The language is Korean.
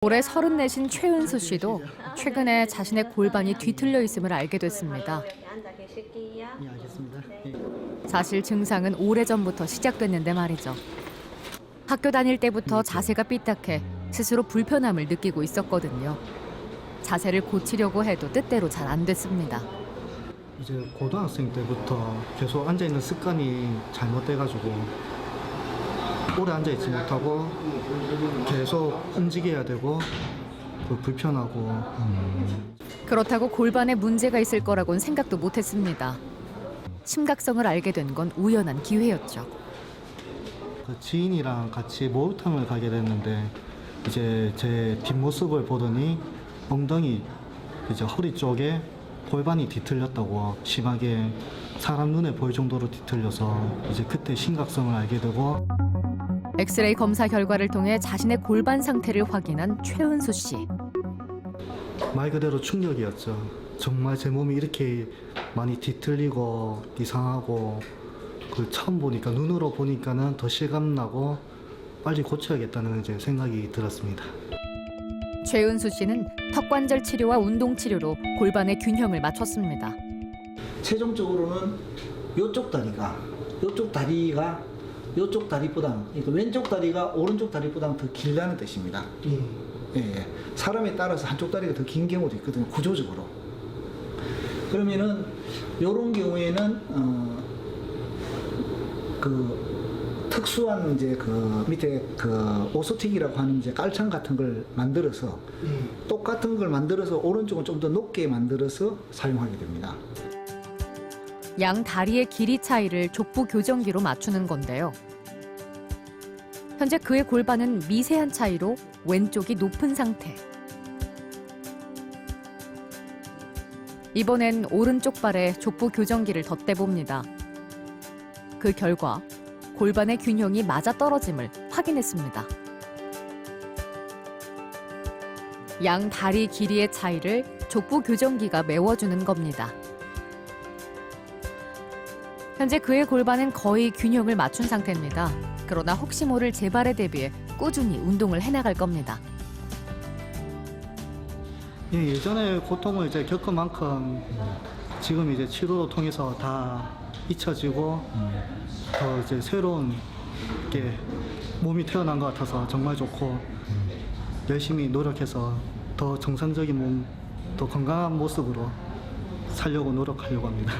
올해 34신 최은수 씨도 최근에 자신의 골반이 뒤틀려 있음을 알게 됐습니다. 예. 사실 증상은 오래전부터 시작됐는데 말이죠. 학교 다닐 때부터 자세가 삐딱해 스스로 불편함을 느끼고 있었거든요. 자세를 고치려고 해도 뜻대로 잘 안 됐습니다. 이제 고등학생 때부터 계속 앉아 있는 습관이 잘못돼가지고 오래 앉아 있지 못하고 계속 움직여야 되고 그 불편하고 음, 그렇다고 골반에 문제가 있을 거라고는 생각도 못했습니다. 심각성을 알게 된 건 우연한 기회였죠. 그 지인이랑 같이 목욕탕을 가게 됐는데 이제 제 뒷모습을 보더니 엉덩이 이제 허리 쪽에 골반이 뒤틀렸다고 심하게 사람 눈에 보일 정도로 뒤틀려서 이제 그때 심각성을 알게 되고 엑스레이 검사 결과를 통해 자신의 골반 상태를 확인한 최은수 씨. 말 그대로 충격이었죠. 정말 제 몸이 이렇게 많이 뒤틀리고 이상하고 그 처음 보니까 눈으로 보니까는 더 실감나고 빨리 고쳐야겠다는 이제 생각이 들었습니다. 최은수 씨는 턱관절 치료와 운동 치료로 골반의 균형을 맞췄습니다. 최종적으로는 이쪽 다리가 이쪽 다리가 이쪽 다리보다 그러니까 왼쪽 다리가 오른쪽 다리보다 더 길다는 뜻입니다. 예, 예. 사람에 따라서 한쪽 다리가 더 긴 경우도 있거든요. 구조적으로. 그러면은 이런 경우에는 어, 그 특수한 이제 그 밑에 그 오소틱이라고 하는 이제 깔창 같은 걸 만들어서 똑같은 걸 만들어서 오른쪽은 좀 더 높게 만들어서 사용하게 됩니다. 양 다리의 길이 차이를 족부 교정기로 맞추는 건데요. 현재 그의 골반은 미세한 차이로 왼쪽이 높은 상태. 이번엔 오른쪽 발에 족부 교정기를 덧대봅니다. 그 결과 골반의 균형이 맞아 떨어짐을 확인했습니다. 양 다리 길이의 차이를 족부 교정기가 메워주는 겁니다. 현재 그의 골반은 거의 균형을 맞춘 상태입니다. 그러나 혹시 모를 재발에 대비해 꾸준히 운동을 해나갈 겁니다. 예, 예전에 고통을 이제 겪은 만큼 지금 이제 치료를 통해서 다 잊혀지고 더 이제 새로운 게 몸이 태어난 것 같아서 정말 좋고 열심히 노력해서 더 정상적인 몸, 더 건강한 모습으로 살려고 노력하려고 합니다.